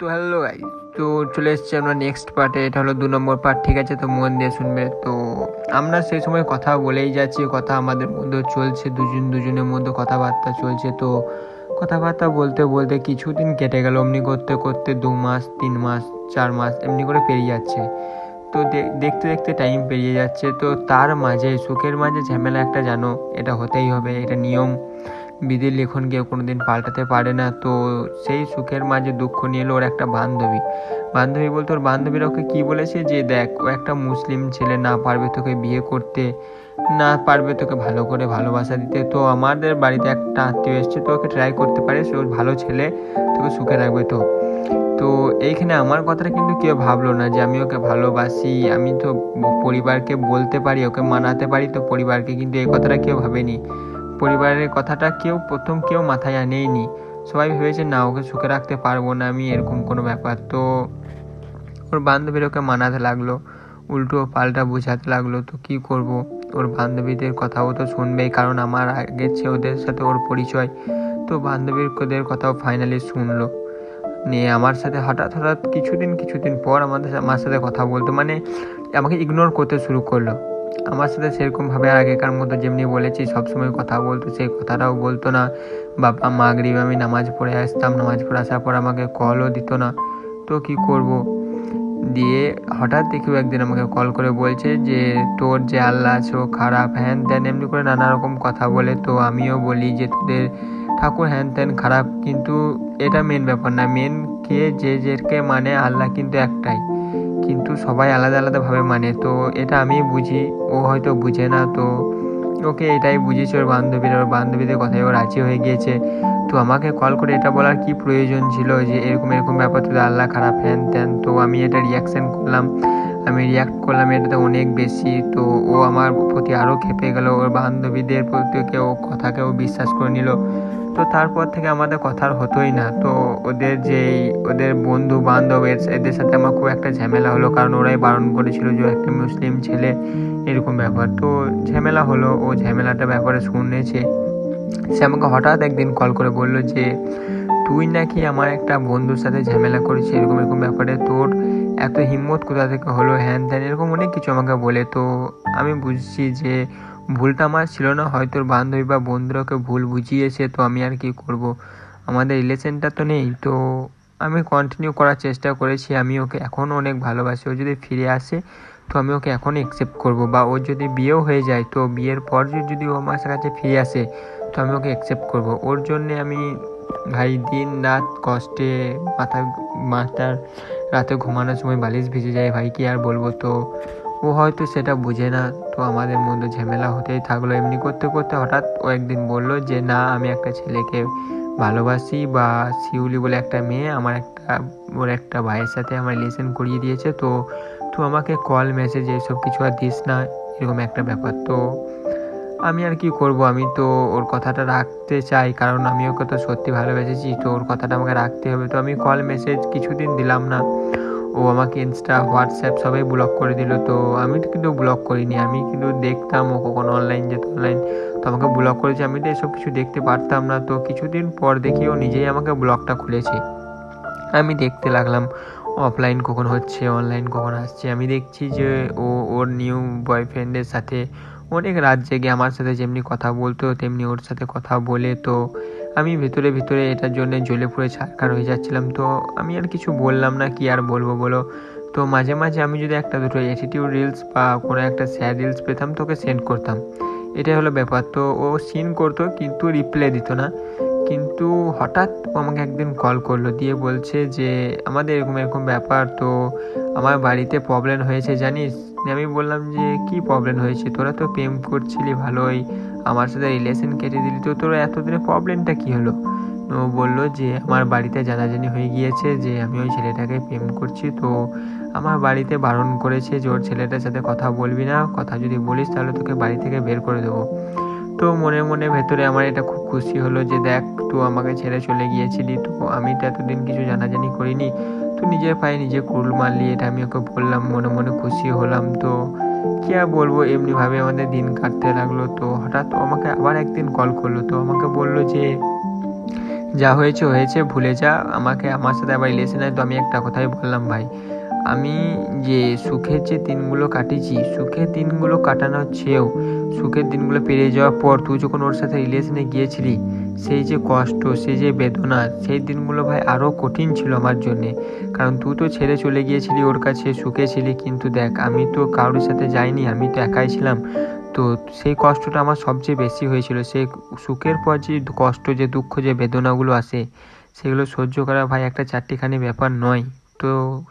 তো hello guy তো চলে এসেছি আমরা নেক্সট পার্টে এটা হলো দু নম্বর পার্ট ঠিক আছে? তো মন দিয়ে শুনবে। তো আমরা সেই সময় কথা বলেই যাচ্ছি, কথা আমাদের মধ্যে চলছে, দুজন দুজনের মধ্যে কথাবার্তা চলছে। তো কথাবার্তা বলতে বলতে কিছুদিন কেটে গেল, অমনি করতে করতে দু মাস, তিন মাস, চার মাস, এমনি করে পেরিয়ে যাচ্ছে। তো দেখতে দেখতে টাইম পেরিয়ে যাচ্ছে। তো তার মাঝে, সুখের মাঝে ঝামেলা একটা জানো, এটা হতেই হবে, এটা নিয়ম। বিধির লিখন কেউ কোনোদিন পাল্টাতে পারে না। তো সেই সুখের মাঝে দুঃখ নিয়ে এলো ওর একটা বান্ধবী। বান্ধবী বলতে ওর বান্ধবীরা ওকে কী বলেছে? যে দেখ, ও একটা মুসলিম ছেলে, না পারবে তোকে বিয়ে করতে, না পারবে তোকে ভালো করে ভালোবাসা দিতে। তো আমাদের বাড়িতে একটা আত্মীয় এসছে, তো ওকে ট্রাই করতে পারিস ওর ভালো ছেলে, তোকে সুখে রাখবে তো। তো এইখানে আমার কথাটা কিন্তু কেউ ভাবলো না যে আমি ওকে ভালোবাসি, আমি তো পরিবারকে বলতে পারি, ওকে মানাতে পারি, তো পরিবারকে কিন্তু এই কথাটা কেউ ভাবেনি। পরিবারের কথাটা কেউ, প্রথম কেউ মাথায় আনেইনি। সবাই ভেবেছে, না, ওকে সুখে রাখতে পারব না আমি, এরকম কোনো ব্যাপার। তো ওর বান্ধবীর ওকে মানাতে লাগল, উল্টো পাল্টা বোঝাতে লাগল, তো কি করব? ওর বান্ধবীদের কথাও তো শুনবেই, কারণ আমার আগে ছে ওদের সাথে ওর পরিচয়। তো বান্ধবীর ওদের কথাও ফাইনালি শুনলো। নিয়ে আমার সাথে হঠাৎ হঠাৎ কিছুদিন কিছুদিন পর আমাদের, আমার সাথে কথা বলতো মানে আমাকে ইগনোর করতে শুরু করল। আমার সাথে সেরকমভাবে আগেকার মতো যেমনি বলেছি, সবসময় কথা বলতো, সেই কথাটাও বলতো না। বাবা মাগরিব আমি নামাজ পড়ে আসতাম, নামাজ পড়ে আসার পর আমাকে কলও দিত না। তো কি করব? দিয়ে হঠাৎ দেখি একদিন আমাকে কল করে বলছে যে, তোর যে আল্লাহ আছে, ও খারাপ, হ্যান ত্যান, এমনি করে নানা রকম কথা বলে। তো আমিও বলি যে, তোদের ঠাকুর হ্যান ত্যান খারাপ, কিন্তু এটা মেন ব্যাপার না। মেন কে, যে যেকে মানে আল্লাহ কিন্তু একটাই। কিন্তু সবাই আলাদা আলাদাভাবে মানে। তো এটা আমি বুঝি, ও হয়তো বুঝে না। তো ওকে এটাই বুঝিয়েছে ওর বান্ধবীরা, ওর বান্ধবীদের কথায় ও রাজি হয়ে গিয়েছে। তো আমাকে কল করে এটা বলার কি প্রয়োজন ছিল যে এরকম এরকম ব্যাপার তো আল্লাহ খারাপ, হ্যান ত্যান। তো আমি এটা রিয়াকশান করলাম। আমি রিয়াক্ট করলাম এটাতে অনেক বেশি। তো ও আমার প্রতি আরও খেপে গেল, ওর বান্ধবীদের প্রতি ও কথাকেও বিশ্বাস করে নিল। তো তারপর থেকে আমাদের কথা আর হতোই না। তো ওদের যেই ওদের বন্ধু বান্ধব এদের সাথে আমার খুব একটা ঝামেলা হলো, কারণ ওরাই বারণ করেছিল যে একটা মুসলিম ছেলে, এরকম ব্যাপার। তো ঝামেলা হলো, ও ঝামেলাটা ব্যাপারে শুনেছে। সে আমাকে হঠাৎ একদিন কল করে বলল যে, তুই নাকি আমার একটা বন্ধুর সাথে ঝামেলা করেছিস, এরকম এরকম ব্যাপারে। তোর এত হিম্মত কোথা থেকে হলো? হ্যান ত্যান, এরকম অনেক কিছু আমাকে বলে। তো আমি বুঝছি যে ভুলটা আমার ছিল না, হয়তো বান্ধবী বা বন্ধুরা ওকে ভুল বুঝিয়েছে, তো আমি আর কি করব? আমাদের রিলেশনটা তো নেই, তো আমি কন্টিনিউ করার চেষ্টা করেছি, আমি ওকে এখনও অনেক ভালোবাসি, ও যদি ফিরে আসে, তো আমি ওকে এখনই অ্যাকসেপ্ট করব, বা ওর যদি বিয়েও হয়ে যায়, তো বিয়ের পর যদি ও আমার কাছে ফিরে আসে, তো আমি ওকে অ্যাকসেপ্ট করব। ওর জন্যে আমি ভাই দিন রাত কষ্টে মাথা, মাথার রাতে ঘুমানোর সময় বালিশ ভিজে যায়, ভাই কি আর বলব, তো ও হয়তো সেটা বুঝে না। তো আমাদের মধ্যে ঝামেলা হতেই থাকল। এমনি করতে করতে হঠাৎ ও একদিন বলল যে, না, আমি একটা ছেলেকে ভালোবাসি বা শিউলি বলে একটা মেয়ে আমার একটা, ওর একটা ভাইয়ের সাথে আমার রিলেশন করিয়ে দিয়েছে। তো তুই আমাকে কল মেসেজ এসব কিছু আর দিস না। এরকম একটা ব্যাপার। তো আমি আর কি করব? আমি তো ওর কথাটা রাখতে চাই, কারণ আমি ওকে তো সত্যি ভালোবেসেছি। তো ওর কথাটা আমাকে রাখতে হবে। তো আমি কল মেসেজ কিছুদিন দিলাম না। ও আমাকে ইনস্টা হোয়াটসঅ্যাপ সবাই ব্লক করে দিল। তো আমি কিন্তু ব্লক করিনি, আমি কিন্তু দেখতাম ও কখন অনলাইন যেত অনলাইন তো আমাকে ব্লক করেছে, আমি তো এসব কিছু দেখতে পারতাম না। তো কিছুদিন পর দেখি ও নিজেই আমাকে ব্লকটা খুলেছে। আমি দেখতে লাগলাম অফলাইন কখন হচ্ছে অনলাইন কখন আসছে। আমি দেখছি যে ও, ওর নিউ বয়ফ্রেন্ডের সাথে অনেক রাত জেগে আমার সাথে যেমনি কথা বলতো, তেমনি ওর সাথে কথা বলে। তো আমি ভিতরে ভিতরে এটার জন্য জ্বলে পুড়ে ছাড়খার হয়ে যাচ্ছিলাম। তো আমি আর কিছু বললাম না, কি আর বলব বলো? তো মাঝে মাঝে আমি যদি একটা দুটো অ্যাটিটিউড রিলস বা কোনো একটা স্যাড রিলস পেতাম, তোকে সেন্ড করতাম। এটাই হলো ব্যাপার। তো ও সিন করতো কিন্তু রিপ্লাই দিত না। কিন্তু হঠাৎ আমাকে একদিন কল করল, দিয়ে বলছে যে, আমাদের এরকম এরকম ব্যাপার, তো আমার বাড়িতে প্রবলেম হয়েছে, জানিস? আমি বললাম যে, কি প্রবলেম হয়েছে? তোরা তো প্রেম করছিলি ভালোই। আমার সাথে রিলেশন কেটে দিলি তো তোর এতদিনে প্রবলেমটা কি হলো? ও বলল যে, আমার বাড়িতে জানাজানি হয়ে গিয়েছে যে, আমি ওই ছেলেটাকে প্রেম করছি, তো আমার বাড়িতে বারণ করেছে যে, ওর ছেলেটার সাথে কথা বলবি না, কথা যদি বলিস তাহলে তোকে বাড়ি থেকে বের করে দেবো। তো মনে মনে ভেতরে আমার এটা খুব খুশি হলো যে, দেখ, তুই আমাকে ছেড়ে চলে গিয়েছিলি, তো আমি তো এতদিন কিছু জানাজানি করিনি। তুই নিজের পায়ে নিজে কুড়ুল মারলি, এটা আমি ওকে বললাম, মনে মনে খুশি হলাম, তো কি আর বলব, এমনিভাবে আমাদের দিন কাটতে লাগল। তো হঠাৎ আমাকে আবার একদিন কল করল। তো আমাকে বলল যে, যা হয়েছে হয়েছে, ভুলে যা। আমাকে, আমার সাথে আবার রিলেশনে তো আমি একটা কথাই বললাম, ভাই, আমি যে সুখের যে দিনগুলো কাটিয়েছি, সুখের দিনগুলো কাটানোর চেয়েও, সুখের দিনগুলো পেরিয়ে যাওয়ার পর, তুই যখন ওর সাথে রিলেশনে গিয়েছিলি সেই যে কষ্ট, সেই যে বেদনা, সেই দিনগুলো ভাই আরও কঠিন ছিল আমার জন্যে। কারণ তুই তো ছেড়ে চলে গিয়েছিলি, ওর কাছে সুখে ছিলি, কিন্তু দেখ, আমি তো কারোর সাথে যাইনি, আমি তো একাই ছিলাম। তো সেই কষ্টটা আমার সবচেয়ে বেশি হয়েছিল। সেই সুখের পর যে কষ্ট, যে দুঃখ, যে বেদনাগুলো আসে, সেগুলো সহ্য করা ভাই একটা চারটিখানি ব্যাপার নয়। তো